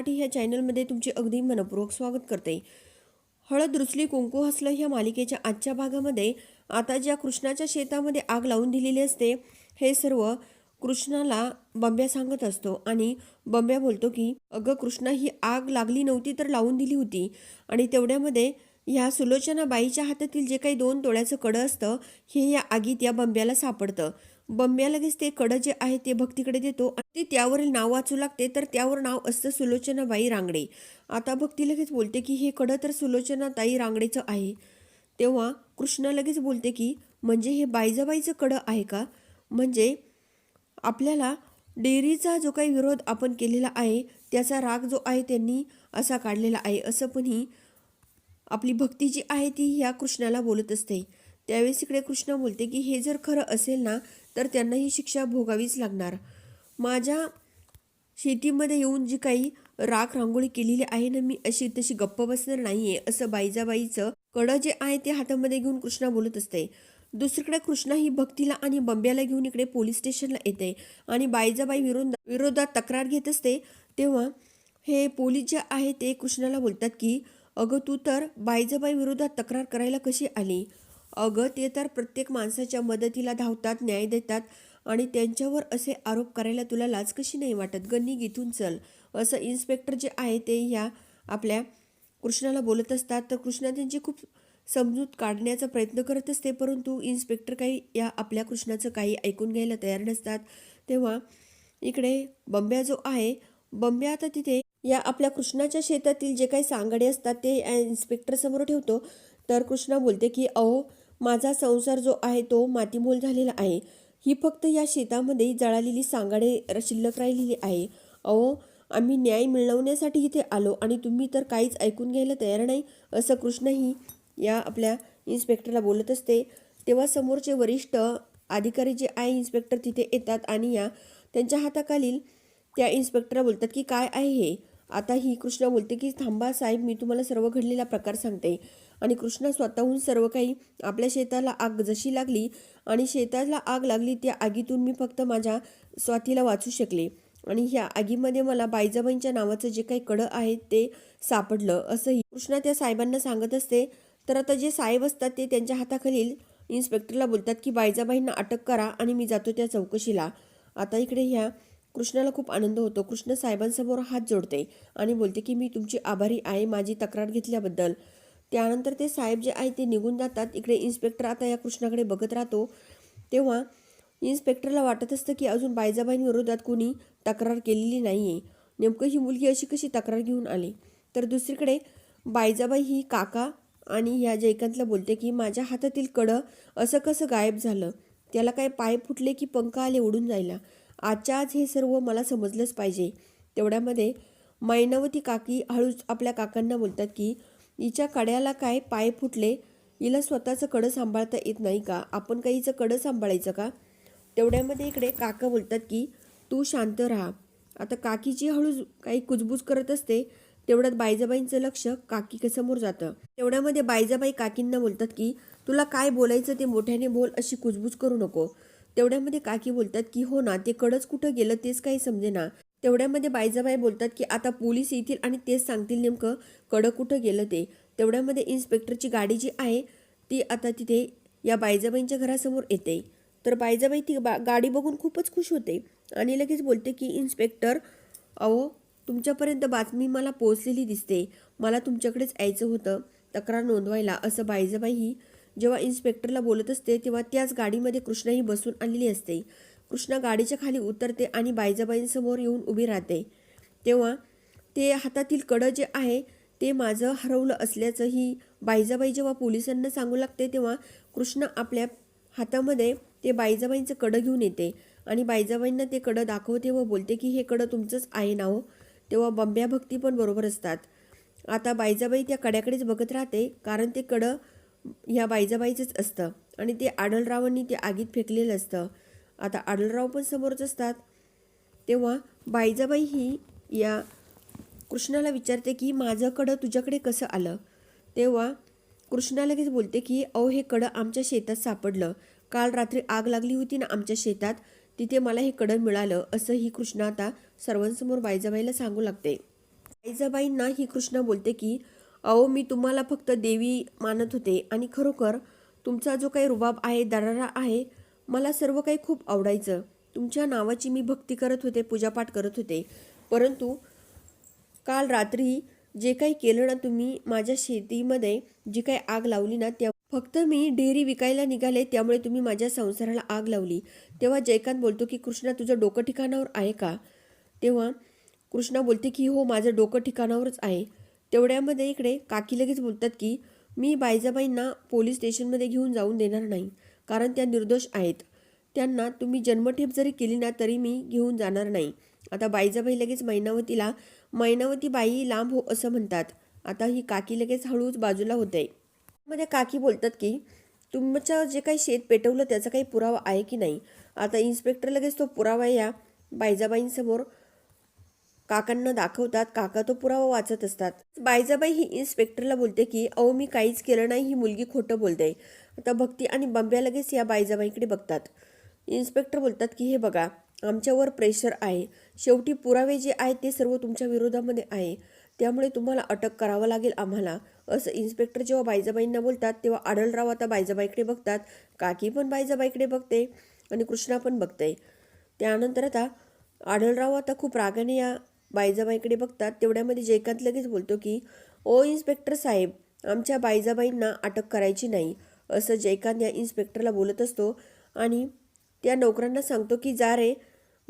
मराठी ह्या चॅनलमध्ये तुमचे अगदी मनपूर्वक स्वागत करते. हळद रुचली कुंकू हसलं ह्या मालिकेच्या आजच्या भागामध्ये आता ज्या कृष्णाच्या शेतामध्ये आग लावून दिलेली असते हे सर्व कृष्णाला बंब्या सांगत असतो आणि बंब्या बोलतो की अगं कृष्णा ही आग लागली नव्हती तर लावून दिली होती. आणि तेवढ्यामध्ये ह्या सुलोचना बाईच्या हातातील जे काही दोन तोळ्याचं कडं असतं हे या आगीत या बंब्याला सापडतं. बंब्या लगेच ते कडं जे आहे ते भक्तीकडे देतो आणि ते त्यावरील नाव वाचू लागते तर त्यावर नाव असतं सुलोचनाबाई रांगडे. आता भक्ती लगेच बोलते की हे कडं तर सुलोचनाताई रांगडेचं आहे. तेव्हा कृष्ण लगेच बोलते की म्हणजे हे बाईजाबाईचं कडं आहे का? म्हणजे आपल्याला डेअरीचा जो काही विरोध आपण केलेला आहे त्याचा राग जो आहे त्यांनी असा काढलेला आहे असं पण ही आपली भक्ती जी आहे ती ह्या कृष्णाला बोलत असते. त्यावेळेस इकडे कृष्ण बोलते की हे जर खरं असेल ना तर त्यांना ही शिक्षा भोगावीच लागणार. माझ्या शेतीमध्ये येऊन जी काही राख रांगोळी केलेली आहे ना मी अशी तशी गप्प बसणार नाहीये असं बाईजाबाईचं कडं जे आहे ते हातामध्ये घेऊन कृष्णा बोलत असते. दुसरीकडे कृष्णा ही भक्तीला आणि बंब्याला घेऊन इकडे पोलीस स्टेशनला येते आणि बाईजाबाई विरोध विरोधात तक्रार घेत असते. तेव्हा हे पोलीस जे आहे ते कृष्णाला बोलतात की अगं तू तर बाईजाबाई विरोधात तक्रार करायला कशी आली? अगं ते तर प्रत्येक माणसाच्या मदतीला धावतात न्याय देतात आणि त्यांच्यावर असे आरोप करायला तुला लाज कशी नाही वाटत गन्नी इथून चल. असं इन्स्पेक्टर जे आहे ते ह्या आपल्या कृष्णाला बोलत असतात. तर कृष्णा त्यांची खूप समजूत काढण्याचा प्रयत्न करत असते परंतु इन्स्पेक्टर काही या आपल्या कृष्णाचं काही ऐकून घ्यायला तयार नसतात. तेव्हा इकडे बंब्या जो आहे बंब्या आता तिथे या आपल्या कृष्णाच्या शेतातील जे काही सांगडे असतात ते इन्स्पेक्टर समोर ठेवतो. तर कृष्णा बोलते की अहो माझा संसार जो आहे तो मातीमोल झालेला आहे. ही फक्त या शेतामध्ये जळालेली सांगाडे शिल्लक राहिलेली आहे. अहो आम्ही न्याय मिळवण्यासाठी इथे आलो आणि तुम्ही तर काहीच ऐकून घ्यायला तयार नाही असं कृष्णही या आपल्या इन्स्पेक्टरला बोलत असते. तेव्हा समोरचे वरिष्ठ अधिकारी जे आहे इन्स्पेक्टर तिथे येतात आणि या त्यांच्या हाताखालील त्या इन्स्पेक्टर बोलतात की काय आहे हे? आता ही कृष्णा बोलते की थांबा साहेब मी तुम्हाला सर्व घडलेला प्रकार सांगते. आणि कृष्णा स्वतःहून सर्व काही आपल्या शेताला आग जशी लागली आणि शेताला आग लागली त्या आगीतून मी फक्त माझ्या स्वातीला वाचू शकले. आणि ह्या आगीमध्ये मला बाईजाबाईंच्या नावाचं जे काही कडं आहे ते सापडलं असंही. कृष्णा त्या साहेबांना सांगत असते तर आता जे साहेब असतात ते त्यांच्या हाताखालील इन्स्पेक्टरला बोलतात की बाईजाबाईंना अटक करा आणि मी जातो त्या चौकशीला. आता इकडे ह्या कृष्णाला खूप आनंद होतो. कृष्ण साहेबांसमोर हात जोडते आणि बोलते की मी तुमची आभारी आहे माझी तक्रार घेतल्याबद्दल. त्यानंतर ते साहेब जे आहे ते निघून जातात. इकडे इन्स्पेक्टर आता या कृष्णाकडे बघत राहतो. तेव्हा इन्स्पेक्टरला वाटत असतं की अजून बायजाबाईंविरोधात कोणी तक्रार केलेली नाही आहे नेमकं ही मुलगी अशी कशी तक्रार घेऊन आली? तर दुसरीकडे बायजाबाई ही काका आणि ह्या जयकांतला बोलते की माझ्या हातातील कडं असं कसं गायब झालं? त्याला काय पाय फुटले की पंख आले उडून जायला? आजच्या आज हे सर्व मला समजलंच पाहिजे. तेवढ्यामध्ये मैनावती काकी हळूच आपल्या काकांना बोलतात की हिच्या कड्याला काय पाय फुटले हिला स्वतःचं कडं सांभाळता येत नाही का? आपण काही हिचं कडं सांभाळायचं का? तेवढ्यामध्ये इकडे काका बोलतात की तू शांत राहा. आता काकीची हळूच काही कुजबूज करत असते तेवढ्यात बायजाबाईंचं लक्ष काकी कसमोर जातं. तेवढ्यामध्ये बायजाबाई काकींना बोलतात की तुला काय बोलायचं ते मोठ्याने बोल अशी कुजबूज करू नको. तेवढ्यामध्ये काकी बोलतात की हो ना ते कडच कुठं गेलं तेच काही समजेना. तेवढ्यामध्ये बायजाबाई बोलतात की आता पोलीस येतील आणि तेच सांगतील नेमकं कडं कुठं गेलं ते. तेवढ्यामध्ये इन्स्पेक्टरची गाडी जी आहे ती आता तिथे या बायजाबाईंच्या घरासमोर येते. तर बायजाबाई ती बा गाडी बघून खूपच खुश होते आणि लगेच बोलते की इन्स्पेक्टर अहो तुमच्यापर्यंत बातमी मला पोहोचलेली दिसते. मला तुमच्याकडेच यायचं होतं. तक्रार नोंदवायला. असं बायजाबाई ही जेव्हा इन्स्पेक्टरला बोलत असते तेव्हा त्याच गाडीमध्ये कृष्णाही बसून आलेली असते. कृष्णा गाडीच्या खाली उतरते आणि बायजाबाईंसमोर येऊन उभी राहते. तेव्हा ते हातातील कडं जे आहे ते माझं हरवलं असल्याचं ही बायजाबाई जेव्हा पोलिसांना सांगू लागते तेव्हा कृष्ण आपल्या हातामध्ये ते बायजाबाईंचं कडं घेऊन येते आणि बायजाबाईंना ते कडं दाखवते व बोलते की हे कडं तुमचंच आहे ना हो? तेव्हा बंब्या भक्ती पण बरोबर असतात. आता बायजाबाई त्या कड्याकडेच बघत राहते कारण ते कडं ह्या बायजाबाईचंच असतं आणि ते आडलरावांनी ते आगीत फेकलेलं असतं. आता आडलराव पण समोरच असतात. तेव्हा बाईजाबाई ही या कृष्णाला विचारते की माझं कडं तुझ्याकडे कसं आलं? तेव्हा कृष्णा लगेच बोलते की अहो हे कडं आमच्या शेतात सापडलं. काल रात्री आग लागली होती ना आमच्या शेतात. तिथे मला हे कडं मिळालं. असं ही कृष्णा आता सर्वांसमोर बायजाबाईला सांगू लागते. आईजाबाईंना ही कृष्णा बोलते की अहो मी तुम्हाला फक्त देवी मानत होते आणि खरोखर तुमचा जो काही रुबाब आहे दरारा आहे मला सर्व काही खूप आवडायचं. तुमच्या नावाची मी भक्ती करत होते पूजापाठ करत होते. परंतु काल रात्री जे काही केलं ना तुम्ही माझ्या शेतीमध्ये जी काही आग लावली ना त्या फक्त मी डेअरी विकायला निघाले त्यामुळे तुम्ही माझ्या संसाराला आग लावली. तेव्हा जयकांत बोलतो की कृष्णा तुझं डोकं ठिकाणावर आहे का? तेव्हा कृष्णा बोलते की हो माझं डोकं ठिकाणावरच आहे. तेवढ्यामध्ये इकडे काकी लगेच बोलतात की मी बायजाबाईंना पोलीस स्टेशनमध्ये घेऊन जाऊन देणार नाही. कारण त्या निर्दोष आहेत. त्यांना तुम्ही जन्मठेप जरी केली ना तरी मी घेऊन जाणार नाही. आता बाईजाबाई लगेच मैनावतीला मैनावती बाई लांब हो असं म्हणतात. आता ही काकी लगेच हळूच बाजूला होते. मध्ये काकी बोलतात की तुमचं जे काही शेत पेटवलं त्याचा काही पुरावा आहे की नाही? आता इन्स्पेक्टर लगेच तो पुरावा या बायजाबाईंसमोर काकांना दाखवतात. काका तो पुरावा वाचत असतात. बायजाबाई ही इन्स्पेक्टरला बोलते की अहो मी काहीच केलं नाही ही मुलगी खोटं बोलते. आता भक्ती आणि बंब्या लगेच या बायजाबाईकडे बघतात. इन्स्पेक्टर बोलतात की हे बघा आमच्यावर प्रेशर आहे. शेवटी पुरावे जे आहेत ते सर्व तुमच्या विरोधामध्ये आहे. त्यामुळे तुम्हाला अटक करावं लागेल आम्हाला. असं इन्स्पेक्टर जेव्हा बायजाबाईंना बोलतात तेव्हा आढळराव आता बायजाबाईकडे बघतात. काकी पण बायजाबाईकडे बघते आणि कृष्णा पण बघते. त्यानंतर आता आढळराव आता खूप रागाने या बायजाबाईकडे बघतात. तेवढ्यामध्ये जयकांत लगेच बोलतो की ओ इन्स्पेक्टर साहेब आमच्या बायजाबाईंना अटक करायची नाही. असं जयकांत या इन्स्पेक्टरला बोलत असतो आणि त्या नोकरांना सांगतो की जा रे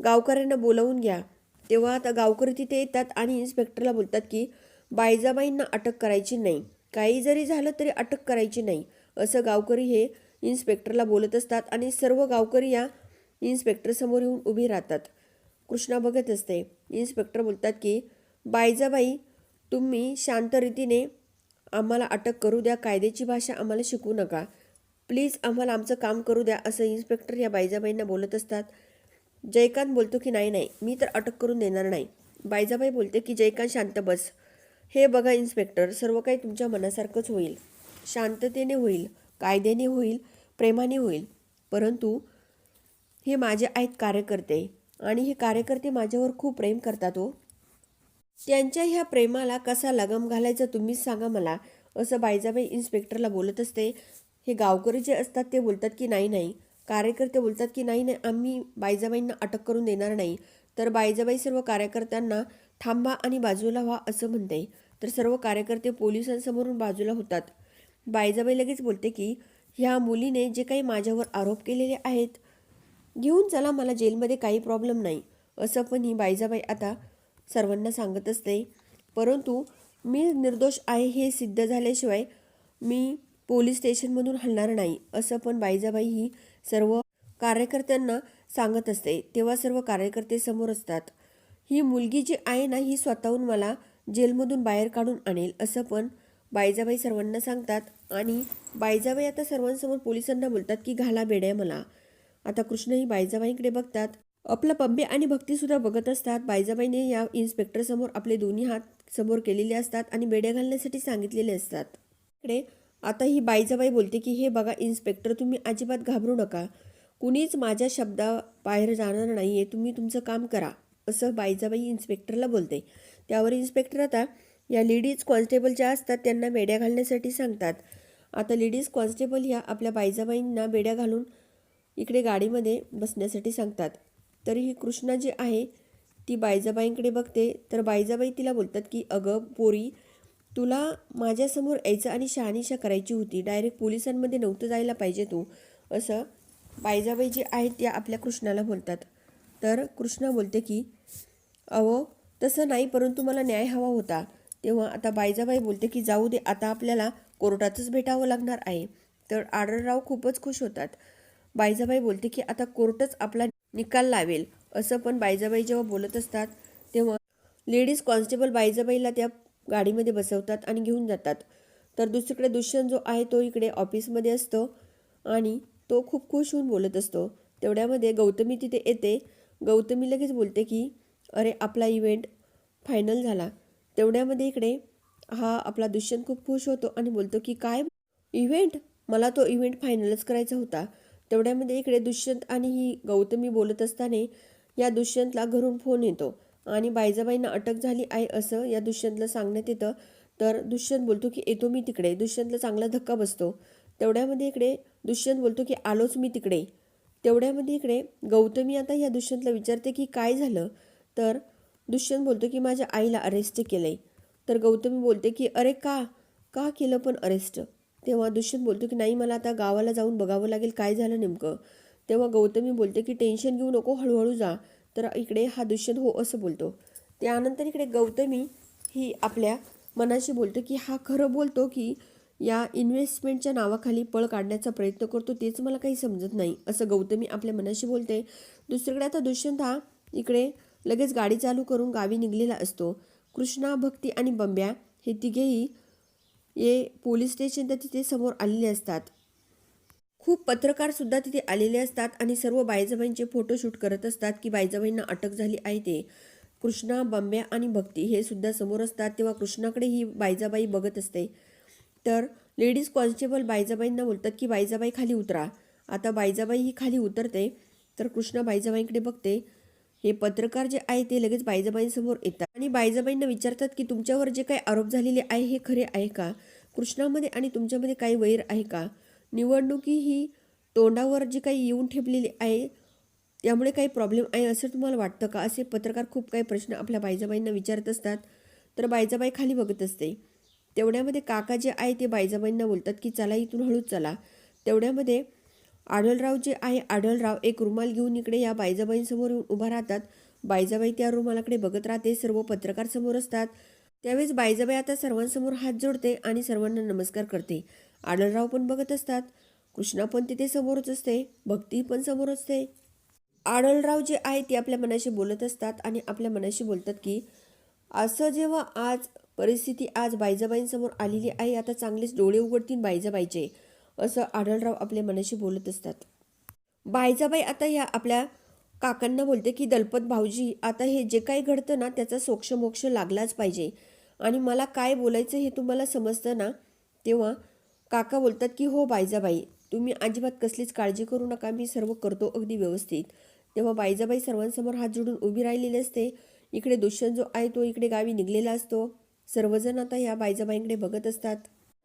गावकऱ्यांना बोलावून घ्या. तेव्हा आता गावकरी तिथे येतात आणि इन्स्पेक्टरला बोलतात की बायजाबाईंना अटक करायची नाही. काही जरी झालं तरी अटक करायची नाही. असं गावकरी हे इन्स्पेक्टरला बोलत असतात आणि सर्व गावकरी या इन्स्पेक्टरसमोर येऊन उभी राहतात. कृष्णा बघत असते. इन्स्पेक्टर बोलतात की बायजाबाई तुम्ही शांत रीतीने आम्हाला अटक करू द्या कायद्याची भाषा आम्हाला शिकवू नका. प्लीज आम्हाला आमचं काम करू द्या असं इन्स्पेक्टर या बायजाबाईंना बोलत असतात. जयकांत बोलतो की नाही नाही मी तर अटक करून देणार नाही. बायजाबाई बोलते की जयकांत शांत बस. हे बघा इन्स्पेक्टर सर्व काही तुमच्या मनासारखंच होईल. शांततेने होईल कायद्याने होईल प्रेमाने होईल. परंतु हे माझे आहेत कार्यकर्ते आणि हे कार्यकर्ते माझ्यावर खूप प्रेम करतात हो. त्यांच्या ह्या प्रेमाला कसा लगाम घालायचा तुम्हीच सांगा मला. असं बायजाबाई इन्स्पेक्टरला बोलत असते. हे गावकरी जे असतात ते बोलतात की नाही नाही. कार्यकर्ते बोलतात की नाही नाही. आम्ही बायजाबाईंना अटक करून देणार नाही. तर बायजाबाई सर्व कार्यकर्त्यांना थांबा आणि बाजूला व्हा असं म्हणते. तर सर्व कार्यकर्ते पोलिसांसमोरून बाजूला होतात. बायजाबाई लगेच बोलते की ह्या मुलीने जे काही माझ्यावर आरोप केलेले आहेत घेऊन चला मला जेलमध्ये काही प्रॉब्लेम नाही. असं पण ही बायजाबाई आता सर्वांना सांगत असते. परंतु मी निर्दोष आहे हे सिद्ध झाल्याशिवाय मी पोलीस स्टेशनमधून हलणार नाही असं पण बाईजाबाई ही सर्व कार्यकर्त्यांना सांगत असते. तेव्हा सर्व कार्यकर्ते समोर असतात. ही मुलगी जी आहे ना ही स्वतःहून मला जेलमधून बाहेर काढून आणेल असं पण बायजाबाई सर्वांना सांगतात. आणि बायजाबाई आता सर्वांसमोर पोलिसांना बोलतात की घाला बेड्या मला. आता कृष्ण ही बायजाबाईंकडे बघतात. आपला पब्बे आणि भक्तीसुद्धा बघत असतात. बायजाबाईने या इन्स्पेक्टरसमोर आपले दोन्ही हात समोर केलेले असतात आणि बेड्या घालण्यासाठी सांगितलेले असतात. इकडे आता ही बायजाबाई बोलते की हे बघा इन्स्पेक्टर तुम्ही अजिबात घाबरू नका. कुणीच माझ्या शब्दा बाहेर जाणार नाही आहे तुम्ही तुमचं काम करा. असं बायजाबाई इन्स्पेक्टरला बोलते. त्यावर इन्स्पेक्टर आता या लेडीज कॉन्स्टेबल ज्या असतात त्यांना बेड्या घालण्यासाठी सांगतात. आता लेडीज कॉन्स्टेबल ह्या आपल्या बायजाबाईंना बेड्या घालून इकडे गाडीमध्ये बसण्यासाठी सांगतात. तरी ही कृष्णा जी आहे ती बायजाबाईंकडे बघते. तर बायजाबाई तिला बोलतात की अगं पोरी तुला माझ्यासमोर यायचं आणि शहानिशा करायची होती. डायरेक्ट पोलिसांमध्ये नव्हतं जायला पाहिजे तू. असं बायजाबाई जे आहेत त्या आपल्या कृष्णाला बोलतात. तर कृष्णा बोलते की अहो तसं नाही परंतु मला न्याय हवा होता. तेव्हा आता बायजाबाई बोलते की जाऊ दे आता आपल्याला कोर्टातच भेटावं लागणार आहे. तर आढळराव खूपच खुश होतात. बायजाबाई बोलते की आता कोर्टच आपला निकाल लावेल असं पण बायजाबाई जेव्हा बोलत असतात तेव्हा लेडीज कॉन्स्टेबल बायजाबाईला त्या गाडीमध्ये बसवतात आणि घेऊन जातात. तर दुसरीकडे दुष्यंत जो आहे तो इकडे ऑफिसमध्ये असतो आणि तो खूप खुश होऊन बोलत असतो. तेवढ्यामध्ये गौतमी तिथे येते. गौतमी लगेच बोलते की अरे आपला इव्हेंट फायनल झाला. तेवढ्यामध्ये इकडे हा आपला दुष्यंत खूप खुश होतो आणि बोलतो की काय इव्हेंट? मला तो इव्हेंट फायनलच करायचा होता. तेवढ्यामध्ये इकडे दुष्यंत आणि ही गौतमी बोलत असताना या दुष्यंतला घरून फोन येतो. आणि बायजाबाईंना अटक झाली आहे असं या दुष्यंतला सांगण्यात येतं. तर दुष्यंत बोलतो की येतो मी तिकडे. दुष्यंतला चांगला धक्का बसतो. तेवढ्यामध्ये इकडे दुष्यंत बोलतो की आलोच मी तिकडे. तेवढ्यामध्ये इकडे गौतमी आता या दुष्यंतला विचारते की काय झालं? तर दुष्यंत बोलतो की माझ्या आईला अरेस्ट केलं आहे तर गौतमी बोलते की अरे का? का केलं पण अरेस्ट तेव्हा दुष्यंत बोलतो की नाही मला आता गावाला जाऊन बघावं लागेल. काय झालं नेमकं? तेव्हा गौतमी बोलते की टेन्शन घेऊ नको हळूहळू जा. तर इकडे हा दुष्यंत हो असं बोलतो. त्यानंतर इकडे गौतमी ही आपल्या मनाशी बोलतो की हा खरं बोलतो की या इन्व्हेस्टमेंटच्या नावाखाली पळ काढण्याचा प्रयत्न करतो. तेच मला काही समजत नाही असं गौतमी आपल्या मनाशी बोलते. दुसरीकडे आता दुष्यंत हा इकडे लगेच गाडी चालू करून गावी निघलेला असतो. कृष्णा भक्ती आणि बंब्या हे तिघेही ये पोलीस स्टेशनच्या तिथे समोर आलेले असतात. खूप पत्रकारसुद्धा तिथे आलेले असतात आणि सर्व बायजाबाईंचे फोटोशूट करत असतात की बायजाबाईंना अटक झाली आहे ते. कृष्णा बंब्या आणि भक्ती हे सुद्धा समोर असतात तेव्हा कृष्णाकडे ही बायजाबाई बघत असते. तर लेडीज कॉन्स्टेबल बायजाबाईंना बोलतात की बायजाबाई खाली उतरा. आता बायजाबाई ही खाली उतरते तर कृष्णा बायजाबाईंकडे बघते. हे पत्रकार जे आहे ते लगेच बायजाबाईंसमोर येतात. आणि बायजाबाईंना विचारतात की तुमच्यावर जे काही आरोप झालेले आहे हे खरे आहे का? कृष्णामध्ये आणि तुमच्यामध्ये काही वैर आहे का? निवडणुकी ही तोंडावर जी काही येऊन ठेपलेली आहे त्यामुळे काही प्रॉब्लेम आहे असं तुम्हाला वाटतं का? असे पत्रकार खूप काही प्रश्न आपल्या बायजाबाईंना विचारत असतात. तर बायजाबाई खाली बघत असते. तेवढ्यामध्ये काका जे आहे ते बायजाबाईंना बोलतात की चला इथून हळूच चला. तेवढ्यामध्ये आढळराव जे आहे आढळराव एक रुमाल घेऊन इकडे या बायजाबाईंसमोर येऊन उभा राहतात. बायजाबाई त्या रुमालाकडे बघत राहते सर्व पत्रकार समोर असतात. त्यावेळेस बायजाबाई आता सर्वांसमोर हात जोडते आणि सर्वांना नमस्कार करते. आढळराव पण बघत असतात. कृष्णा पण तिथे समोरच असते भक्ती पण समोर असते. आढळराव जे आहे ते आपल्या मनाशी बोलत असतात आणि आपल्या मनाशी बोलतात की असं जेव्हा आज परिस्थिती आज बायजाबाईंसमोर आलेली आहे आता चांगलेच डोळे उघडतील बायजाबाईचे असं आढळराव आपल्या मनाशी बोलत असतात. बायजाबाई आता ह्या आपल्या काकांना बोलते की दलपत भाऊजी आता हे जे काही घडतं ना त्याचा सोक्षमोक्ष लागलाच पाहिजे. आणि मला काय बोलायचं हे तुम्हाला समजतं ना तेव्हा काका बोलतात की हो बायजाबाई तुम्ही अजिबात कसलीच काळजी करू नका मी सर्व करतो अगदी व्यवस्थित. तेव्हा बायजाबाई सर्वांसमोर हात जोडून उभी राहिलेली असते. इकडे दुष्यंत जो आहे तो इकडे गावी निघलेला असतो. सर्वजण आता ह्या बायजाबाईंकडे बघत असतात.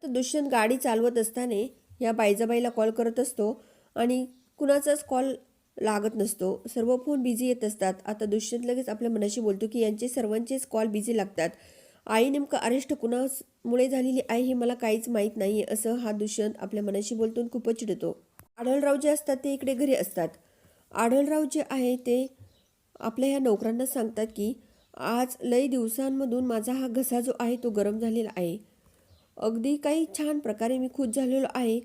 तर दुष्यंत गाडी चालवत असताना या बायजाबाईला कॉल करत असतो आणि कुणाचाच कॉल लागत नसतो. सर्व फोन बिझी येत असतात. आता दुष्यंत लगेच आपल्या मनाशी बोलतो की यांचे सर्वांचेच कॉल बिझी लागतात. आई नेमकं अरेस्ट कुणामुळे झालेली आहे हे मला काहीच माहीत नाही आहे असं हा दुष्यंत आपल्या मनाशी बोलतो आणि खूपच चिडतो. आढळराव जे असतात ते इकडे घरी असतात. आढळराव जे आहे ते आपल्या ह्या नोकरांना सांगतात की आज लई दिवसांमधून माझा हा घसा जो आहे तो गरम झालेला आहे. अगदी काही छान प्रकारे मी खुश झालेलो आहे.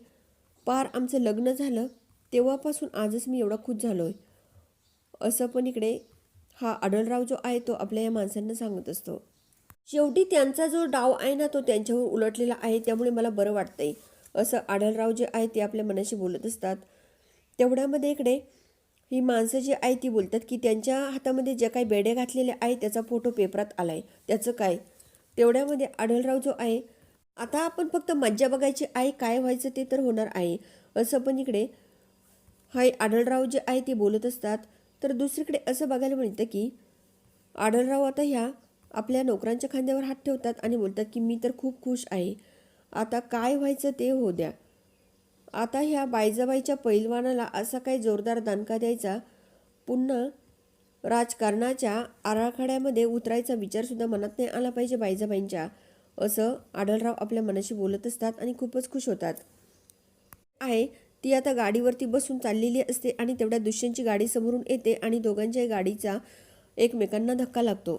पार आमचं लग्न झालं. तेव्हापासून आजच मी एवढा खुश झालो आहे असं पण इकडे हा आढळराव जो आहे तो आपल्या या माणसांना सांगत असतो. शेवटी त्यांचा जो डाव आहे ना तो त्यांच्यावर उलटलेला आहे. त्यामुळे मला बरं वाटतंय. असं आढळराव जे आहे ते आपल्या मनाशी बोलत असतात. तेवढ्यामध्ये इकडे ही माणसं जी आहे ती बोलतात की त्यांच्या हातामध्ये ज्या काही बेड्या घातलेल्या आहे त्याचा फोटो पेपरात आला आहे त्याचं काय? तेवढ्यामध्ये आढळराव जो आहे आता आपण फक्त मज्जा बघायची आहे काय व्हायचं ते तर होणार आहे. असं पण इकडे हाय आढळराव जे आहे ते बोलत असतात. तर दुसरीकडे असं बघायला मिळतं की आढळराव आता ह्या आपल्या नोकरांच्या खांद्यावर हात ठेवतात आणि बोलतात की मी तर खूप खुश आहे. आता काय व्हायचं ते हो द्या. आता ह्या बायजाबाईच्या पैलवानाला असा काही जोरदार दणका द्यायचा पुन्हा राजकारणाच्या आराखड्यामध्ये उतरायचा विचारसुद्धा मनात नाही आला पाहिजे बायजाबाईंच्या असं आढळराव आपल्या मनाशी बोलत असतात आणि खूपच खुश होतात. आहे ती आता गाडीवरती बसून चाललेली असते आणि तेवढ्या दुष्यंतची गाडी समोरून येते आणि दोघांच्याही गाडीचा एकमेकांना धक्का लागतो.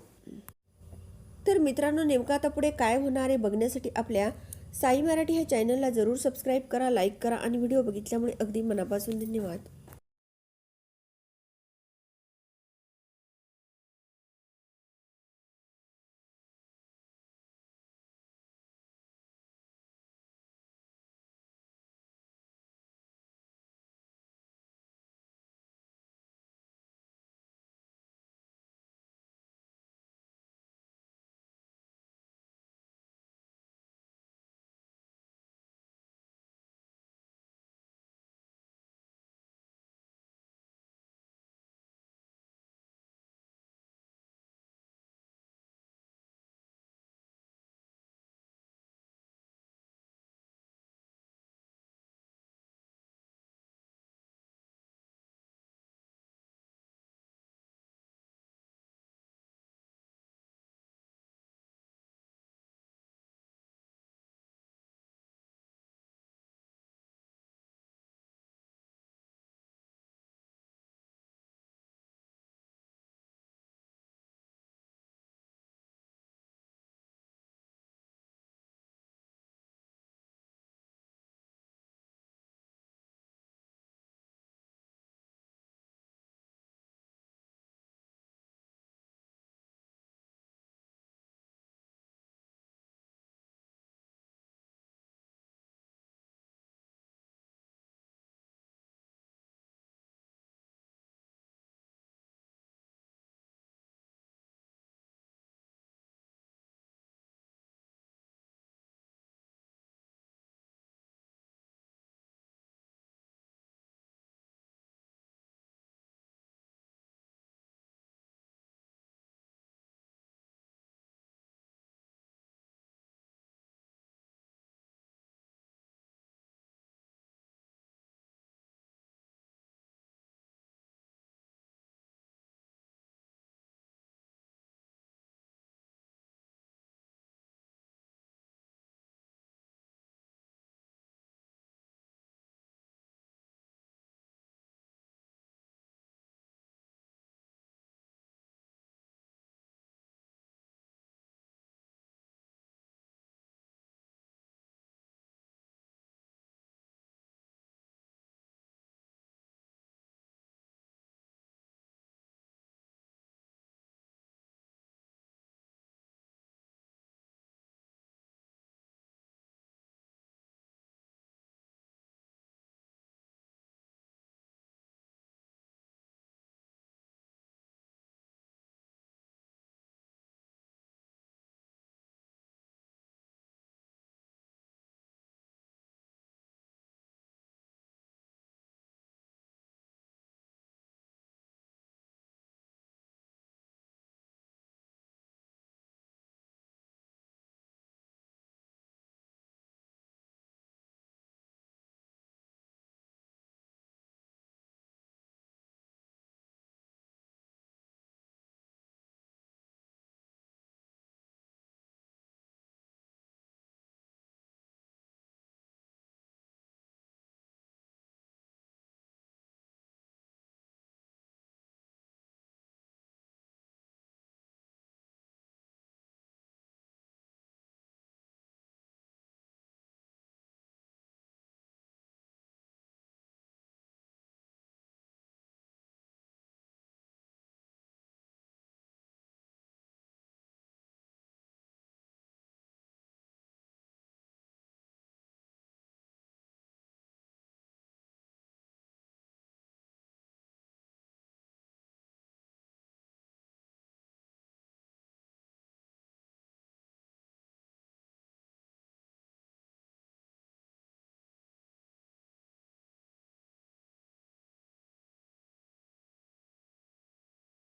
तर मित्रांनो नेमका आता पुढे काय होणार आहे बघण्यासाठी आपल्या साई मराठी ह्या चॅनलला जरूर सबस्क्राईब करा लाईक करा आणि व्हिडिओ बघितल्यामुळे अगदी मनापासून धन्यवाद.